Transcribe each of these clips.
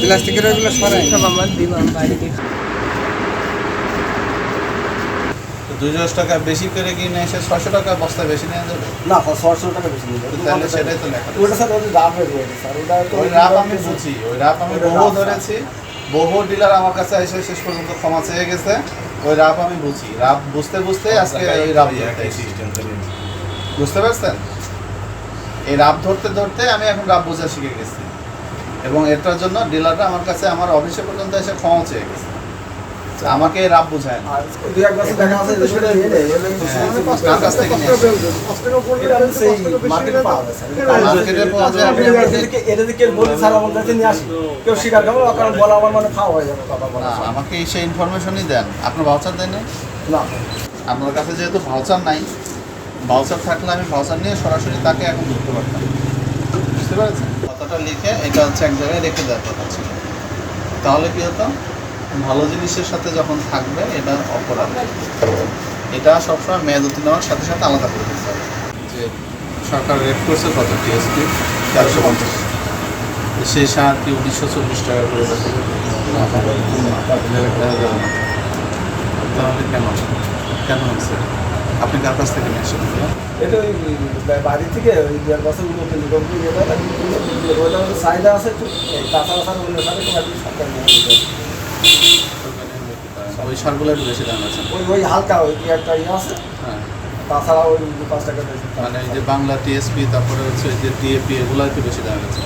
প্লাস্টিকের ওগুলো সরাই। সব আমার দিলাম বাড়িতে দুইশো টাকা বেশি করে কিনে এসে ছশো টাকা বস্তা বেশি নেওয়া যাবে? না ছশো টাকা বেশি নিয়ে যাবে। তাহলে সেটাই তো লেখা ওটা স্যার ওদের রাফের রয়েছে স্যার। ওটা ওই রাপ আমি বুঝি ওই রাপ আমি বহু ধরেছি বহু ডিলার আমার কাছে এসে শেষ পর্যন্ত ক্ষমা চেয়ে গেছে। ওই রাপ আমি বুঝি। রাপ বুঝতে বুঝতে আজকে এই রাপ। বুঝতে পারছেন? এই রাব ধরতে ধরতে আমি এখন রাব বোঝা শিখে গেছি। এবং এটার জন্য ডিলাররা আমার কাছে আমার অফিসে পর্যন্ত এসে ক্ষমা চেয়ে গেছে। আমাকে রাপ বোঝায় না। আমাকে- থেকে এটা থেকে বলি স্যার আমার কাছে নিয়ে আসি। কেউ স্বীকার করবে না, কারণ বলা আমার মানে খাওয়া হয়ে যাবে কথা বলা না আমাকে এই সেই ইনফরমেশনই দেন। আপনার ভাউচার দেন না? না আপনার কাছে যেহেতু ভাউচার নাই ভাউচার থাকলে আমি ভাউচার নিয়ে সরাসরি তাকে এখন ধরতে পারতাম বুঝতে পেরেছেন কথাটা লিখে এটা হচ্ছে এক জায়গায় রেখে দেওয়ার কথা ছিল তাহলে কি হতো ভালো জিনিসের সাথে যখন থাকবে এটা অপরাধ এটা সবসময় মেয়াদ উত্তীর্ণ হওয়ার সাথে সাথে আলাদা করে দিতে হবে যে সরকার রেট করছে কত টিএসপি তেরোশো পঞ্চাশ সেই সার কি উনিশশো চল্লিশ টাকা করে তাহলে কেন কেন হয়েছে আপনি কার কাছ থেকে নিয়ে আসেন। এটা ওই বাড়ি থেকে ওই দু এক বছর উন্নত নিগম দিয়ে এটা না, ওইটা আমাদের চাহিদা আছে একটু এই তাছাড়া স্যার অন্য সাথে কোনো একটু সরকার। ওই সারগুলো একটু বেশি দাম আছে। ওই ওই হালকা ওই কি একটা ইয়ে আছে। হ্যাঁ। তাছাড়া ওই পাঁচ টাকা বেশি। মানে এই যে বাংলা টিএসপি তারপরে হচ্ছে যে ডিএপি এগুলো একটু বেশি দাম আছে।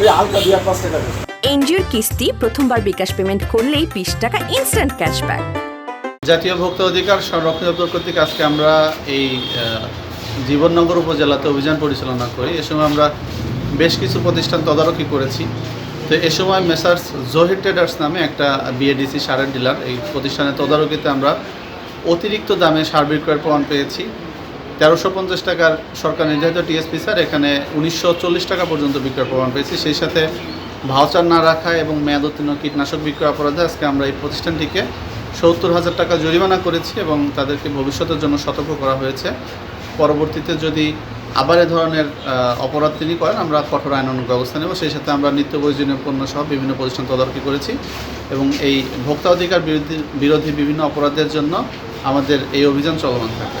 ওই হালকা দু এক পাঁচ টাকা এনজিওর কিস্তি প্রথমবার বিকাশ পেমেন্ট করলেই বিশ টাকা ইনস্ট্যান্ট ক্যাশব্যাক জাতীয় ভোক্তা অধিকার সংরক্ষণ দপ্তর কর্তৃক আজকে আমরা এই জীবননগর উপজেলাতে অভিযান পরিচালনা করি। এ সময় আমরা বেশ কিছু প্রতিষ্ঠান তদারকি করেছি। তো এ সময় মেসার্স জহির ট্রেডার্স নামে একটা বিএডিসি সারের ডিলার। এই প্রতিষ্ঠানের তদারকিতে আমরা অতিরিক্ত দামে সার বিক্রয়ের প্রমাণ পেয়েছি। তেরোশো পঞ্চাশ টাকার সরকার নির্ধারিত টিএসপি স্যার এখানে উনিশশো চল্লিশ টাকা পর্যন্ত বিক্রয় প্রমাণ পেয়েছি। সেই সাথে ভাউচার না রাখা এবং মেয়াদ উত্তীর্ণ কীটনাশক বিক্রয় অপরাধে আজকে আমরা এই প্রতিষ্ঠানটিকে সত্তর হাজার টাকা জরিমানা করেছি এবং তাদেরকে ভবিষ্যতের জন্য সতর্ক করা হয়েছে। পরবর্তীতে যদি আবার এ ধরনের অপরাধ তিনি করেন, আমরা কঠোর আইনানুগ ব্যবস্থা নেব। সেই সাথে আমরা নিত্য প্রয়োজনীয় পণ্য সহ বিভিন্ন প্রতিষ্ঠান তদারকি করেছি এবং এই ভোক্তা অধিকার বিরোধী বিভিন্ন অপরাধের জন্য আমাদের এই অভিযান চলমান থাকে।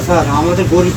স্যার। আমাদের গরিব